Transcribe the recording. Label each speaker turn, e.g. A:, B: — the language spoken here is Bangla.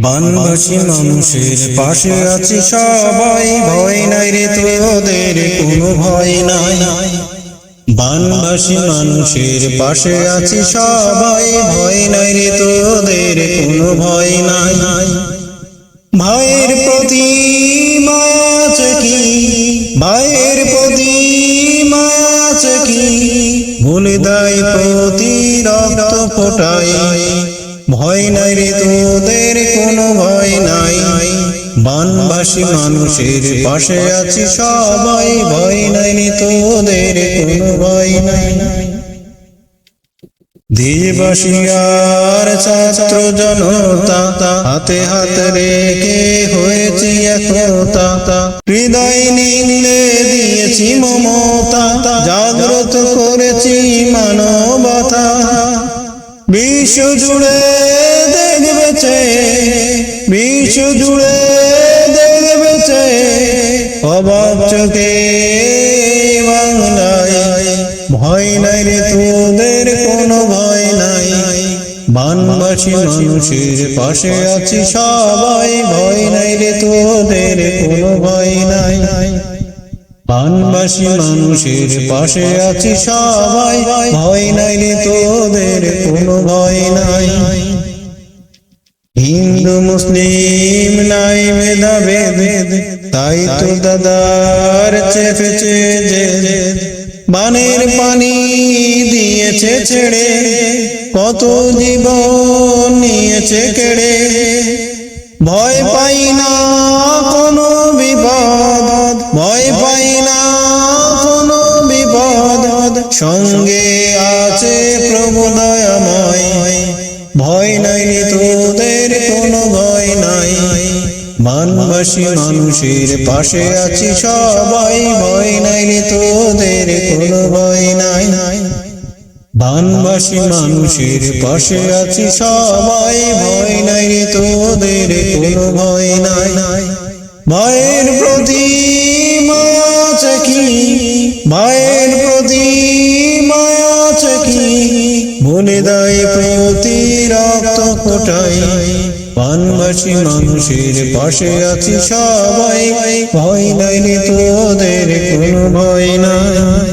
A: বানবাসী মানুষের পাশে আছি সবাই। ভয় নাই রে তোদের, কোনো ভয় নাই। বানবাসী মানুষের পাশে আছি সবাই। ভয় নাই রে তোদের, কোনো ভয় নাই। ভাইয়ের প্রতি মায়া কি? ভাইয়ের প্রতি মায়া কি? ভুলে দেয় প্রতি রক্ত ফোটায়। ভয় নাই রে তোদের, কোনো ভয় নাই। বানবাসী মানুষের পাশে আছি সবাই, ভয় নাই রে তোদের, কোনো ভয় নাই। দেবাসিয়ার ছাত্র জনতা, হাতে হাত রেখে হয়েছি একতা। হৃদয় দিয়েছি মমতা, জাগ্রত করেছি মানবতা। বিশ্ব জুড়ে দেখবেছে বিশ্ব জুড়ে দেখবেছে অবাক চোখে বাংলায়, ভয় নাই রে তোদের কোনো ভয় নাই। বানবাসী মানুষের পাশে আছি সবাই, ভয় নাই রে তোদের কোনো ভয় নাই। বানবাসী মানুষের পাশে আছি সবাই। ভয় নাই তোদের, কোনো ভয় নাই। হিন্দু, মুসলিম নাই ভেদাভেদ, তাই তো দাদার চেপেছে যে বানের পানি দিয়েছে ছেড়ে, কত জীবন নিয়েছে কেড়ে। ভয় পাই না কোনো বিপদ, ভয় সঙ্গে আছে প্রভু দয়াময়। ভয় নাই তোদের কোনো ভয় নাই। মানবাসী মানুষের পাশে আছি সবাই, ভয় নাই তোদের কোনো ভয় নাই। বানবাসী মানুষের পাশে আছি সবাই, ভয় নাই তোদের কোনো ভয় নাই। ভয়ের প্রতি কি? মায়ের প্রতি মায়া আছে কি? ভুলে দেয় প্রতি রক্ত ফোটাই। পানবাসী মানুষের পাশে আছি সবাই। ভয় নাই তোদের কোনো ভয় নাই।